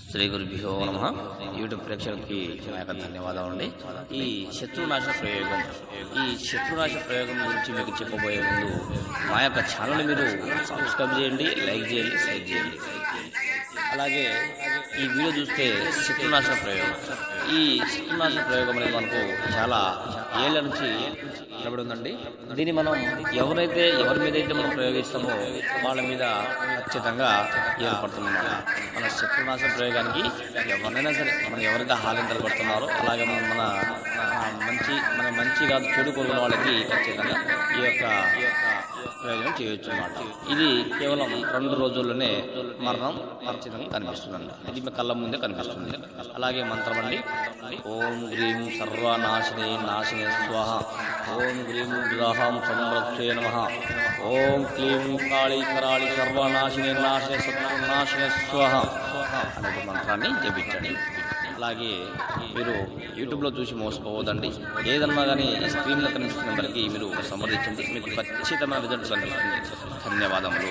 శ్రీ గురుభ్యో నమ. యూట్యూబ్ ప్రేక్షకులకి నా యొక్క ధన్యవాదాలు అండి ఈ శత్రునాశ ప్రయోగం ఈ శత్రునాశ ప్రయోగం గురించి మీకు చెప్పబోయే ముందు మా యొక్క ఛానల్ మీరు సబ్స్క్రైబ్ చేయండి లైక్ చేయండి షేర్ చేయండి. అలాగే ఈ వీడియో చూస్తే శత్రునాశ ప్రయోగం. ఈ శత్రునాశ ప్రయోగం అనేది మనకు చాలా ఏళ్ళ నుంచి నిలబడి ఉందండి. దీన్ని మనం ఎవరైతే ఎవరి మీద అయితే మనం ప్రయోగిస్తామో వాళ్ళ మీద ఖచ్చితంగా ఏర్పడుతుందన్నమాట. మన శత్రునాశ ప్రయోగానికి ఎవరినైనా సరే మనం ఎవరైతే హాలింతలు పడుతున్నారో అలాగే మనం మన మంచి మన మంచి కాదు చెడు కోరుకున్న వాళ్ళకి ఖచ్చితంగా ఈ యొక్క ప్రయోజనం చేయొచ్చు అన్నమాట ఇది కేవలం రెండు రోజుల్లోనే మరణం ఖచ్చితంగా కనిపిస్తుందండి. ఇది మీ కళ్ళ ముందే కనిపిస్తుంది. అలాగే మంత్రం అండి ఓం గ్రీం సర్వనాశిని నాశిని స్వాహ. ఓం గ్రీం గ్రహం సంరక్షే నమ. ఓం క్లీం కాళీ కరాళి సర్వనాశిని నాశిని సత్వనాశిని స్వాహ. అనే మంత్రాన్ని జపించండి. అలాగే మీరు యూట్యూబ్లో చూసి మోసపోవద్దండి. ఏదన్నా కానీ ఈ స్క్రీన్లో కనిపిస్తున్న నెంబర్కి మీరు సంప్రదించండి మీకు ఖచ్చితమైన రిజల్ట్స్ కనిపిస్తుంది ధన్యవాదములు.